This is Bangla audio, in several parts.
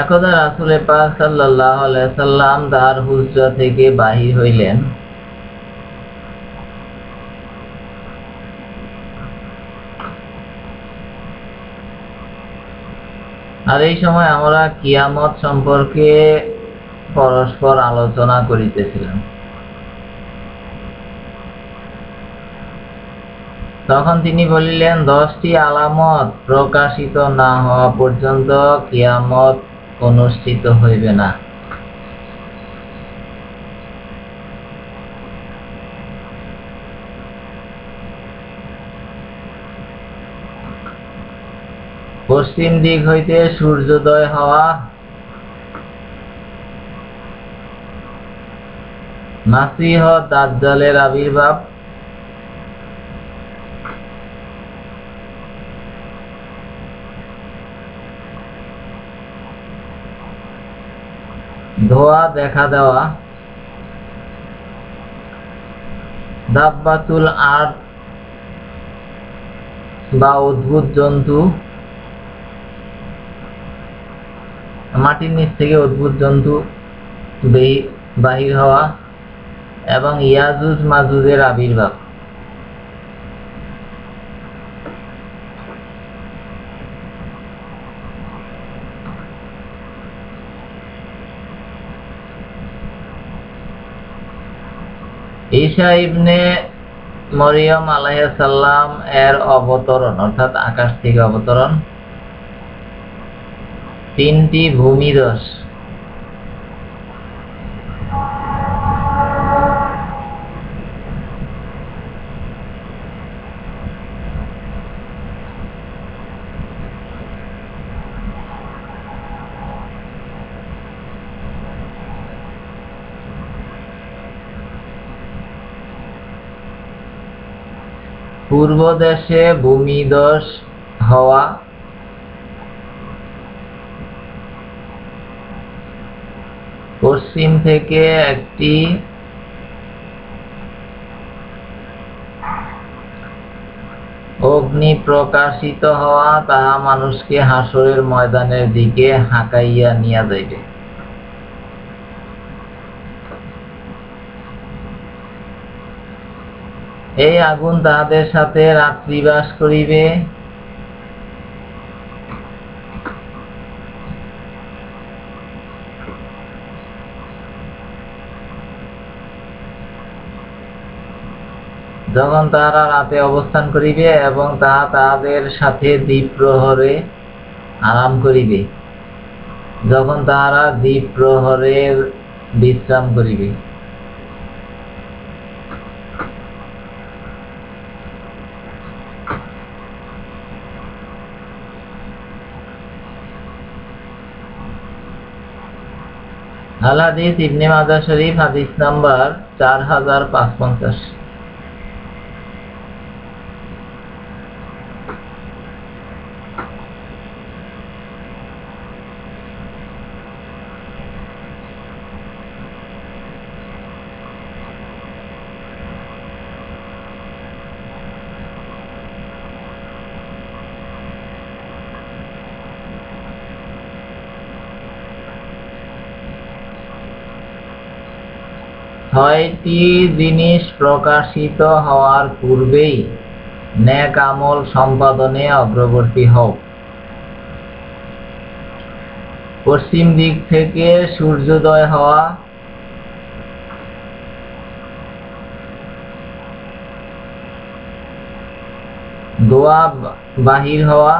একদা রাসুলে পাক সাল্লাহ সাল্লাম তার হুজরা থেকে বাহির হইলেন। আর এই সময় আমরা কিয়ামত সম্পর্কে পরস্পর আলোচনা করিতেছিলাম। তখন তিনি বলিলেন, দশটি আলামত প্রকাশিত না হওয়া পর্যন্ত কিয়ামত অনুষ্ঠিত হইবে না। পশ্চিম দিক হইতে সূর্যোদয় হওয়া মাসিহ দাজ্জালের আবির্ভাব ধোয়া দেখা দেওয়া। দাব্বাতুল আর বা অদ্ভুত জন্তু। মাটির নিচ থেকে অদ্ভুত জন্তু বাহির হওয়া এবং ইয়াজুজ মাজুজের আবির্ভাব। ঈশা ইবনে মরিয়ম আলাইসাল্লাম এর অবতরণ অর্থাৎ আকাশ থেকে অবতরণ তিনটি ভূমিদশ পূর্ব দেশে ভূমিদশ হওয়া পশ্চিম থেকে একটি অগ্নি প্রকাশিত হওয়া তাহা মানুষকে হাসরের ময়দানের দিকে হাঁকাইয়া নিয়া যাইবে। এই আগুন তাহাদের সাথে রাত্রিবাস করিবে। যখন তাহারা রাতে অবস্থান করিবে এবং তাহা তাহাদের সাথে দ্বীপ প্রহরে আরাম করিবে, যখন তাহারা দ্বীপ প্রহরের বিশ্রাম করিবে। আল হাদিস ইবনে মাজা শরীফ হাদিস নাম্বার চার হাজার পাঁচ পঞ্চাশ ছয়টি জিনিস প্রকাশিত হওয়ার পূর্বেই ন্যাক আমল সম্পাদনে অগ্রবর্তী হও। পশ্চিম দিক থেকে সূর্যোদয় হওয়া, দোয়া বাহির হওয়া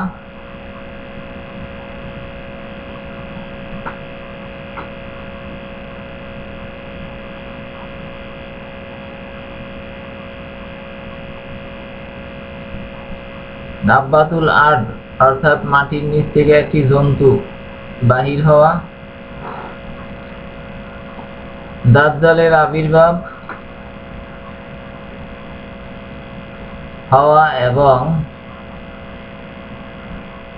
দাব্বাতুল আর্ড অর্থাৎ মাটির নিচ থেকে একটি জন্তু বাহির হওয়া। দাজ্জালের আবির্ভাব হওয়া এবং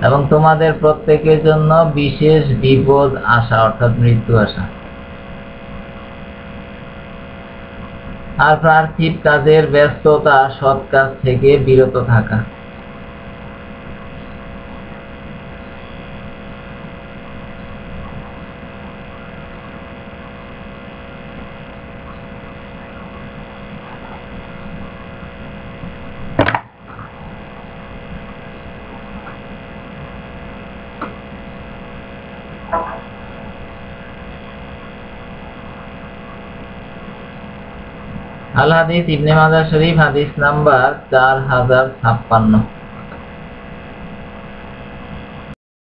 এবং তোমাদের প্রত্যেকের জন্য বিশেষ বিপদ আসা, অর্থাৎ মৃত্যু আসা। আর পার্থিব কাজের ব্যস্ততা সৎ কাজ থেকে বিরত থাকা। আল হাদিস ইবনে মাজাহ শরীফ হাদিস নাম্বার চার হাজার ছাপ্পান্ন।